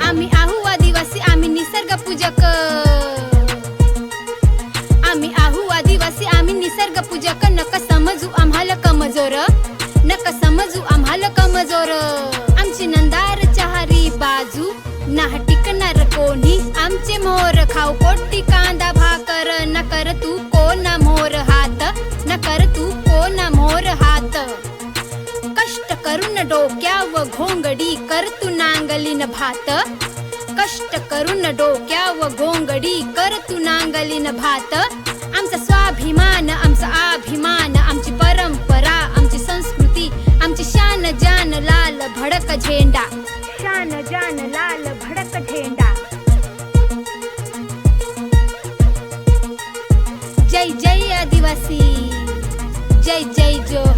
आम्ही आहू आदिवासी आम्ही निसर्ग पूजक. आम्ही आहू आदिवासी आम्ही निसर्ग पूजक. नक समजू आम्हाला कमजोर. नक समजू आम्हाला कमजोर. आमची नंदार चहारी बाजू नाह टिकणार कोणी आमचे मोर खाऊ कोटी कांदा भाग. डोक्याव घोंगडी कर तू नांगलीन भात. कष्ट करून डोक्याव घोंगडी कर तू नांगलीन भात. आमचा स्वाभिमान आमचा अभिमान आमची परंपरा आमची संस्कृती आमची शान जान लाल भडक झेंडा. शान जान लाल भडक झेंडा. जय जय आदिवासी जय जय जोहार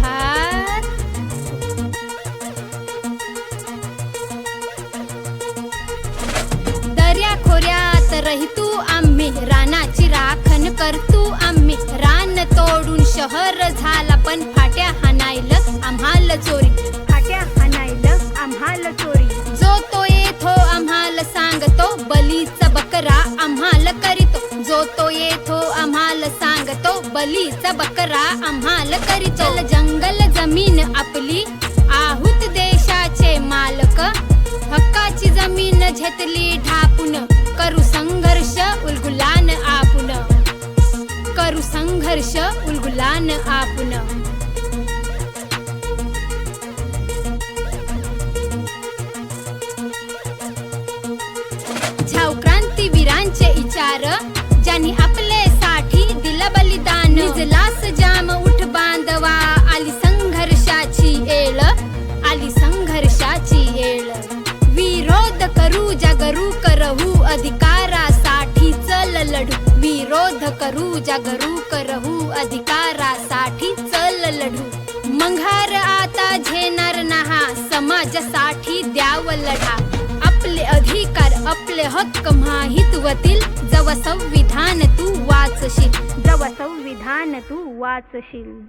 शहर झाला पण फाट्या हाणायला आम्हाला चोरी. फाट्या हाणायला आम्हाला चोरी. जो तो येथो आम्हाला सांगतो बलीचा बकरा आम्हाला करीतो. जो तो येथो आम्हाला सांगतो बलीचा बकरा आम्हाला करीतो. चल जंगल जमीन आपली आहुत देशाचे मालक. हक्काची जमीन झेतली ढापून करू संघर्ष करू संघर्ष उलगुलान आपुन. क्रांती वीरांचे विचार ज्यांनी आपले साठी दिलं बलिदान. निजलास जाम उठ बांधवा आली संघर्षाची येळ आली संघर्षाची येळ विरोध करू जागरू करहू अधिकार. विरोध करू जागरू करहू अधिकारासाठी चल लढू. मंघार आता झेणार नहा समाजासाठी द्याव लढा. आपले अधिकार आपले हक्क माहीत वतील जव संविधान तू वाचशील. जव संविधान तू वाचशील.